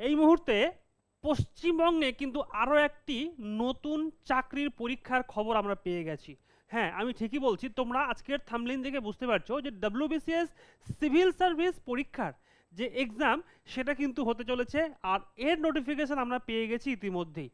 এই মুহূর্তে পশ্চিমবঙ্গে কিন্তু আরও একটি নতুন চাকরির পরীক্ষার খবর আমরা পেয়ে গেছি। হ্যাঁ আমি ঠিকই বলছি, তোমরা আজকের থামলিন দেখে বুঝতে পারছ যে ডব্লিউবিসিএস সিভিল সার্ভিস পরীক্ষার যে এক্সাম সেটা কিন্তু হতে চলেছে। আর এর নোটিফিকেশন আমরা পেয়ে গেছি ইতিমধ্যেই।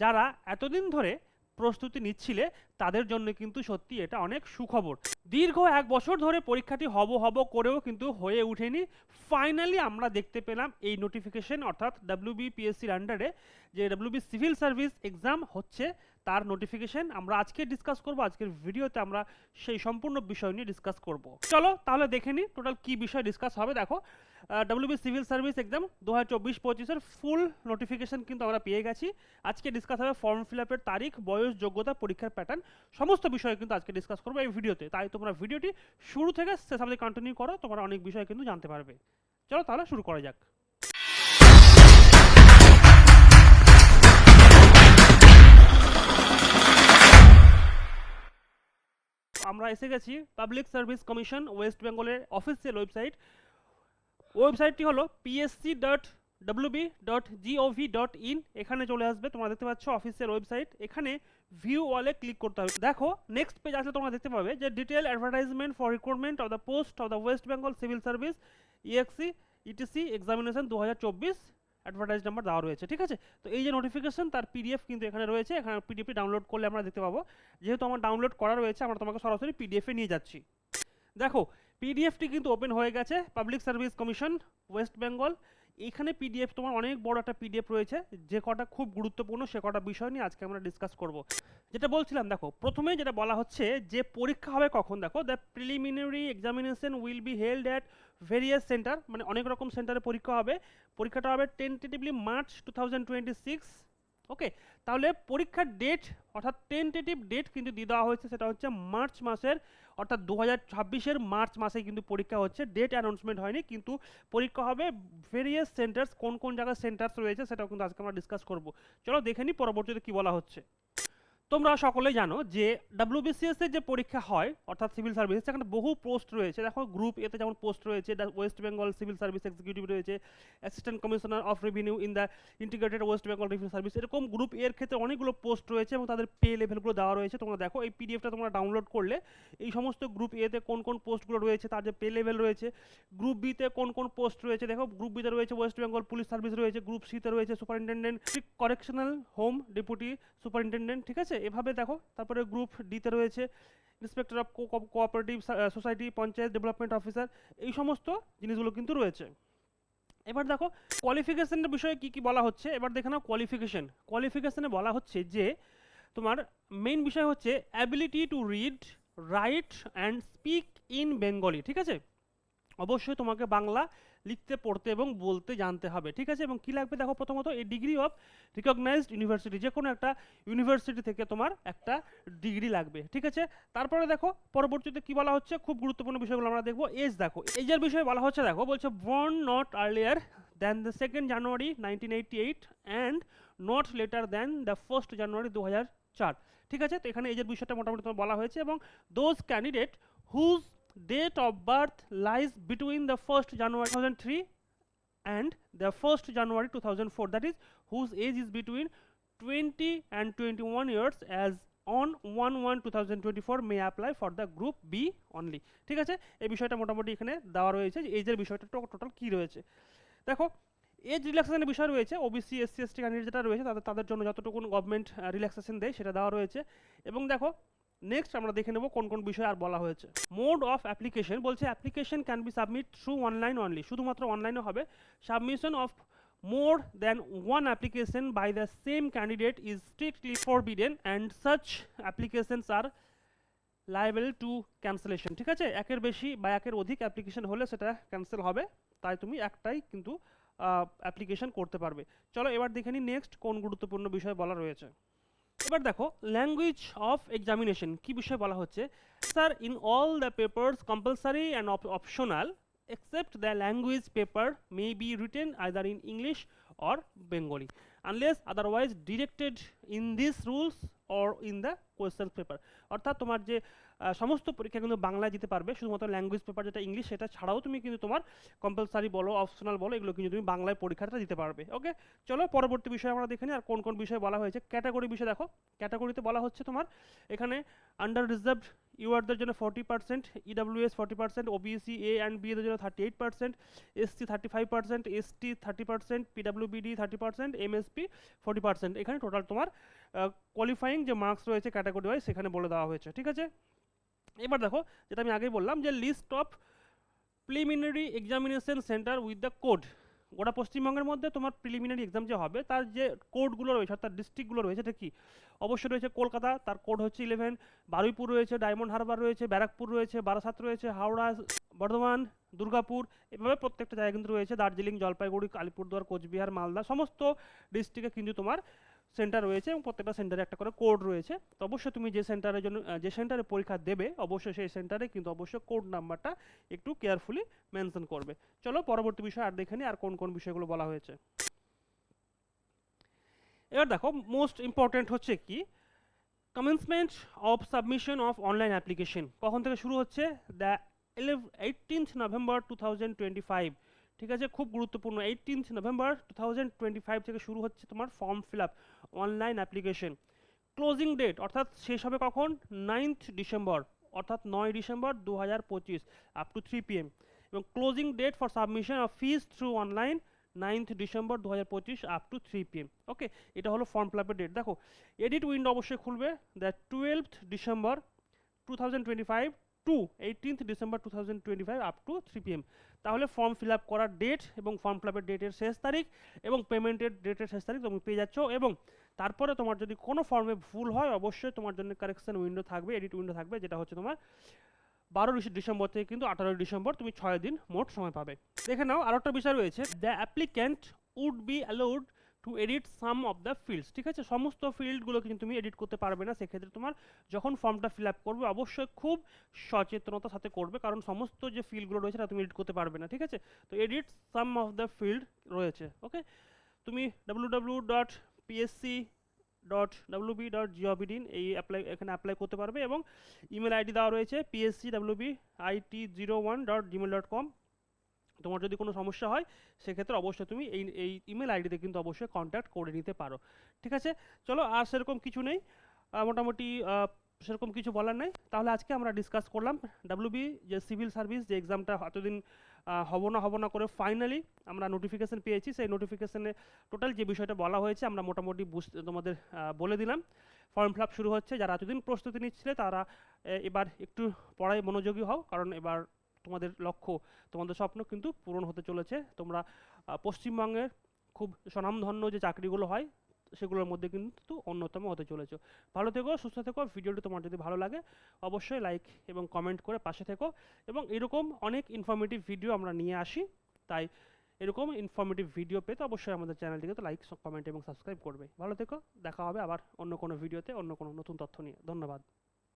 যারা এতদিন ধরে প্রস্তুতি নিচ্ছিলে, তাদের জন্য কিন্তু সত্যি এটা অনেক সুখবর। দীর্ঘ এক বছর ধরে পরীক্ষাটি হব হব করেও কিন্তু হয়ে ওঠেনি ফাইনালি আমরা দেখতে পেলাম এই নোটিফিকেশন অর্থাৎ ডাব্লিউবিপিএসসির আন্ডারে যে ডাব্লিউবি সিভিল সার্ভিস এক্সাম হচ্ছে, তার নোটিফিকেশন আমরা আজকে ডিসকাস করব। আজকের ভিডিওতে আমরা সেই সম্পূর্ণ বিষয় নিয়ে ডিসকাস করব। চলো তাহলে দেখে নিই টোটাল কি বিষয় ডিসকাস হবে। দেখো ডাব্লিউবি সিভিল সার্ভিস এক্সাম দু হাজার চব্বিশ পঁচিশের ফুল নোটিফিকেশন কিন্তু আমরা পেয়ে গেছি। আজকে ডিসকাস হবে ফর্ম ফিল আপের তারিখ, বয়স, যোগ্যতা, পরীক্ষার প্যাটার্ন সমস্ত বিষয় কিন্তু আজকে ডিসকাস করব এই ভিডিওতে তাই তোমরা ভিডিওটি শুরু থেকে শেষ অবধি কন্টিনিউ করো, তোমরা অনেক বিষয় কিন্তু জানতে পারবে। চলো তাহলে শুরু করা যাক। আমরা এসে গেছি পাবলিক সার্ভিস কমিশন ওয়েস্ট বেঙ্গলের অফিসিয়াল ওয়েবসাইট ওয়েবসাইটটি হলো PSC dot WB dot gov dot in এখানে চলে আসবে, তোমরা দেখতে পাচ্ছ অফিসিয়াল ওয়েবসাইট এখানে ভিউ ওয়ালে ক্লিক করতে হবে। দেখো নেক্সট পেজ আসলে তোমরা দেখতে পাবে যে detail advertisement for recruitment of the post of the West Bengal civil service exe ETC examination দু হাজার চব্বিশ অ্যাডভার্টাইজ নাম্বার দেওয়া রয়েছে, ঠিক আছে? তো এই যে নোটিফিকেশন তার পিডিএফ কিন্তু এখানে রয়েছে, এখানে পিডিএফটি ডাউনলোড করলে আমরা দেখতে পাবো। যেহেতু আমার ডাউনলোড করা রয়েছে, আমরা তোমাকে সরাসরি পিডিএফে নিয়ে যাচ্ছি। দেখো পিডিএফটি কিন্তু ওপেন হয়ে গেছে public service commission West Bengal এখানে পিডিএফ তোমার অনেক বড় একটা পিডিএফ রয়েছে, যে কটা খুব গুরুত্বপূর্ণ, সে কটা বিষয় নিয়ে আজকে আমরা ডিসকাস করব। যেটা বলছিলাম, দেখো, প্রথমে যেটা বলা হচ্ছে যে পরীক্ষা হবে কখন, দেখো the preliminary examination will be held at various centre মানে অনেক রকম সেন্টারে পরীক্ষা হবে। পরীক্ষাটা হবে tentatively March two thousand twenty six okay তাহলে পরীক্ষার ডেট অর্থাৎ টেন্টেটিভ ডেট কিন্তু দিয়ে দেওয়া হয়েছে, সেটা হচ্ছে মার্চ মাসের, অর্থাৎ দু হাজার ছাব্বিশের মার্চ মাসে কিন্তু পরীক্ষা হচ্ছে ডেট অ্যানাউন্সমেন্ট হয়নি, কিন্তু পরীক্ষা হবে ভেরিয়াস সেন্টার্স কোন কোন জায়গায় সেন্টার্স রয়েছে, সেটাও কিন্তু আজকে আমরা ডিসকাস করব। চলো দেখে নিই পরবর্তীতে কী বলা হচ্ছে। তোমরা সকলে জানো যে ডাব্লিউবিসিএস এর যে পরীক্ষা হয়, অর্থাৎ সিভিল সার্ভিস সেখানে বহু পোস্ট রয়েছে। দেখো গ্রুপ এতে যেমন পোস্ট রয়েছে West Bengal civil service executive রয়েছে assistant commissioner of revenue in the integrated West Bengal revenue service এরকম গ্রুপ এর ক্ষেত্রে অনেকগুলো পোস্ট রয়েছে এবং তাদের পে লেভেলগুলো দেওয়া রয়েছে। তোমরা দেখো, এই পিডিএফটা তোমরা ডাউনলোড করলে এই সমস্ত গ্রুপ এতে কোন কোন পোস্টগুলো রয়েছে, তার যে পে লেভেল রয়েছে। গ্রুপ বিতে কোন কোন পোস্ট রয়েছে, দেখো গ্রুপ বিতে রয়েছে ওয়েস্ট বেঙ্গল পুলিশ সার্ভিস রয়েছে গ্রুপ সিতে রয়েছে superintendent correctional home deputy superintendent ঠিক আছে? এভাবে দেখো, তারপরে গ্রুপ ডিতে রয়েছে inspector of cooperative society panchayat development officer এই সমস্ত জিনিসগুলো কিন্তু রয়েছে। এবার দেখো কোয়ালিফিকেশনের বিষয়ে কি কি বলা হচ্ছে? এবার দেখে নাও কোয়ালিফিকেশন কোয়ালিফিকেশনে বলা হচ্ছে যে, তোমার মেইন বিষয় হচ্ছে ability to read write and speak in Bengali ঠিক আছে? অবশ্যই তোমাকে বাংলা লিখতে, পড়তে এবং বলতে জানতে হবে। ঠিক আছে? এবং কী লাগবে? দেখো প্রথমত এই ডিগ্রি অফ রিকগনাইজড ইউনিভার্সিটি যে কোনো একটা ইউনিভার্সিটি থেকে তোমার একটা ডিগ্রি লাগবে। ঠিক আছে? তারপরে দেখো, পরবর্তীতে কি বলা হচ্ছে? খুব গুরুত্বপূর্ণ বিষয়গুলো আমরা দেখব। এজ দেখো এজের বিষয়ে বলা হচ্ছে, দেখো, বলছে born not earlier than the second January nineteen eighty eight and not later than the first January দু হাজার চার ঠিক আছে? তো এখানে এজের বিষয়টা মোটামুটি তোমার বলা হয়েছে এবং those candidate whose date of birth lies between the 1st January 2003 and the 1st January 2004 that is, whose age is between 20 and 21 years as on 1 1 2024 may apply for the group B only. ঠিক আছে? এই বিষয়টা মোটামুটি এখানে দেওয়া রয়েছে যে এজের বিষয়টা টোটাল কী রয়েছে? দেখো এজ রিল্যাক্সেশনের বিষয় রয়েছে ওবিসি এসসি এসটি ক্যান্ডিডেট যেটা রয়েছে, তাদের তাদের জন্য যতটুকু গভর্নমেন্ট রিল্যাক্সেশন দেয় সেটা দেওয়া রয়েছে। এবং দেখো নেক্সট আমরা দেখে নেব কোন কোন বিষয়ে আর বলা হয়েছে। মোড অফ অ্যাপ্লিকেশন বলছে application can be submit through online only শুধুমাত্র অনলাইনে হবে। Submission of more than one application by the same candidate is strictly forbidden and such applications are liable to cancellation ঠিক আছে? একের বেশি বা একের অধিক অ্যাপ্লিকেশন হলে সেটা ক্যান্সেল হবে। তাই তুমি একটাই কিন্তু অ্যাপ্লিকেশন করতে পারবে। চলো এবার দেখে নিই নেক্সট কোন গুরুত্বপূর্ণ বিষয় বলা রয়েছে। এবার দেখো ল্যাঙ্গুয়েজ অফ এক্সামিনেশন কি বিষয়ে বলা হচ্ছে? Sir in all the papers compulsory and optional except the language paper may be written either in English or Bengali unless otherwise directed in this rules or in the question paper অর্থাৎ তোমার যে সমস্ত পরীক্ষা কিন্তু বাংলায় দিতে পারবে, শুধুমাত্র ল্যাঙ্গুয়েজ পেপার যেটা ইংলিশ সেটা ছাড়াও তুমি কিন্তু তোমার কম্পালসারি বলো অপশনাল বলো, এগুলো কিন্তু তুমি বাংলায় পরীক্ষাটা দিতে পারবে ওকে চলো পরবর্তী বিষয় আমরা দেখে নিই আর কোন কোন বিষয় বলা হয়েছে। ক্যাটাগরি বিষয় দেখো। ক্যাটাগরিতে বলা হচ্ছে তোমার, এখানে আন্ডার রিজার্ভড ইউআরদের জন্য forty percent EWS forty percent OBC A and B এদের জন্য thirty eight percent SC thirty five percent ST thirty percent PWBD thirty percent MSP forty percent এখানে টোটাল তোমার কোয়ালিফাইং যে মার্কস রয়েছে ক্যাটাগরি ওয়াইজ সেখানে বলে দেওয়া হয়েছে, ঠিক আছে? এবার দেখো, যেটা আমি আগেই বললাম যে list of preliminary examination centre with the code গোটা পশ্চিমবঙ্গের মধ্যে তোমার প্রিলিমিনারি এক্সাম যে হবে, তার যে কোডগুলো রয়েছে, অর্থাৎ ডিস্ট্রিক্টগুলো রয়েছে, এটা কি? অবশ্যই রয়েছে কলকাতা, তার কোড হচ্ছে ইলেভেন বারুইপুর রয়েছে ডায়মন্ড হারবার রয়েছে, ব্যারাকপুর রয়েছে, বারাসাত রয়েছে, হাওড়া, বর্ধমান, দুর্গাপুর, এভাবে প্রত্যেকটা জায়গা কিন্তু রয়েছে, দার্জিলিং, জলপাইগুড়ি আলিপুরদুয়ার কোচবিহার, মালদা, সমস্ত ডিস্ট্রিক্টে কিন্তু তোমার সেন্টার রয়েছে এবং প্রত্যেকটা সেন্টারে একটা করে কোড রয়েছে। তো অবশ্যই তুমি যে সেন্টারের জন্য যে সেন্টারে পরীক্ষা দেবে, অবশ্যই সেই সেন্টারে কিন্তু অবশ্যই কোড নাম্বারটা একটু কেয়ারফুলি মেনশন করবে। চলো পরবর্তী বিষয় আর দেখে আর কোন কোন বিষয়গুলো বলা হয়েছে। এবার দেখো মোস্ট ইম্পর্ট্যান্ট হচ্ছে কি? Commencement of submission of online application কখন থেকে শুরু হচ্ছে? The eighteenth November two thousand twenty five ঠিক আছে? খুব গুরুত্বপূর্ণ। Eighteenth November two thousand twenty five থেকে শুরু হচ্ছে তোমার form fill up online application closing date অর্থাৎ শেষ হবে কখন? নাইন্থ ডিসেম্বর অর্থাৎ নয় ডিসেম্বর দু হাজার পঁচিশ আপ টু থ্রি পিএম এবং closing date for submission of fees through online ninth December দু হাজার পঁচিশ up to three PM okay এটা হলো ফর্ম ফিল আপের ডেট দেখো এডিট উইন্ডো অবশ্যই খুলবে। The twelve December two thousand twenty five to eighteenth December two thousand twenty five up to three PM তাহলে ফর্ম ফিল আপ করার date এবং form fill আপের ডেটের শেষ তারিখ এবং পেমেন্টের ডেটের শেষ তারিখ তুমি পেয়ে যাচ্ছ এবং তারপরে তোমার যদি কোনো ফর্মে ভুল হয়, অবশ্যই তোমার জন্য কারেকশন উইন্ডো থাকবে এডিট উইন্ডো থাকবে, যেটা হচ্ছে তোমার বারো ডিসেম্বর থেকে কিন্তু আঠারোই ডিসেম্বর তুমি ছয় দিন মোট সময় পাবে। দেখে নাও আরও একটা বিষয় রয়েছে। The applicant would be allowed to edit some of the fields ঠিক আছে? সমস্ত ফিল্ডগুলো কিন্তু তুমি এডিট করতে পারবে না। সেক্ষেত্রে তোমার যখন ফর্মটা ফিল আপ করবে, অবশ্যই খুব সচেতনতার সাথে করবে। কারণ সমস্ত যে ফিল্ডগুলো রয়েছে তা তুমি এডিট করতে পারবে না, ঠিক আছে? তো edit some of the field রয়েছে ওকে তুমি W W dot PSC dot WB dot জিওবিডিন এই অ্যাপ্লাই এখানে অ্যাপ্লাই করতে পারবে এবং ইমেল আইডি দেওয়া রয়েছে PSC WB IT zero one dot Gmail dot com তোমার যদি কোনো সমস্যা হয়, সেক্ষেত্রে অবশ্যই তুমি এই এই ইমেল আইডিতে কিন্তু অবশ্যই কন্ট্যাক্ট করে নিতে পারো। ঠিক আছে? চলো, আর সেরকম কিছু নেই। মোটামুটি সেরকম কিছু বলার নেই। তাহলে আজকে আমরা ডিসকাস করলাম ডাব্লিউবি যে সিভিল সার্ভিস যে এক্সামটা এতদিন হব না হব না করে ফাইনালি আমরা নোটিফিকেশান পেয়েছি। সেই নোটিফিকেশানে টোটাল যে বিষয়টা বলা হয়েছে, আমরা মোটামুটি বুঝতে তোমাদের বলে দিলাম। ফর্ম ফিল শুরু হচ্ছে। যারা এতদিন প্রস্তুতি নিচ্ছিলে, তারা এবার একটু পড়ায় মনোযোগী হও। কারণ এবার তোমাদের লক্ষ্য, তোমাদের স্বপ্ন কিন্তু পূরণ হতে চলেছে। তোমরা পশ্চিমবঙ্গের খুব স্বনামধন্য যে চাকরিগুলো হয়, সেগুলোর মধ্যে কিন্তু অন্যতম হতে চলেছে। ভালো থেকো, সুস্থ থেকো। ভিডিওটি তোমার যদি ভালো লাগে, অবশ্যই লাইক এবং কমেন্ট করে পাশে থেকো। এবং এরকম অনেক ইনফরমেটিভ ভিডিও আমরা নিয়ে আসি। তাই এরকম ইনফরমেটিভ ভিডিও পেতে অবশ্যই আমাদের চ্যানেলটিকে তো লাইক কমেন্ট এবং সাবস্ক্রাইব করবে। ভালো থেকো, দেখা হবে আবার অন্য কোনো ভিডিওতে অন্য কোনো নতুন তথ্য নিয়ে। ধন্যবাদ।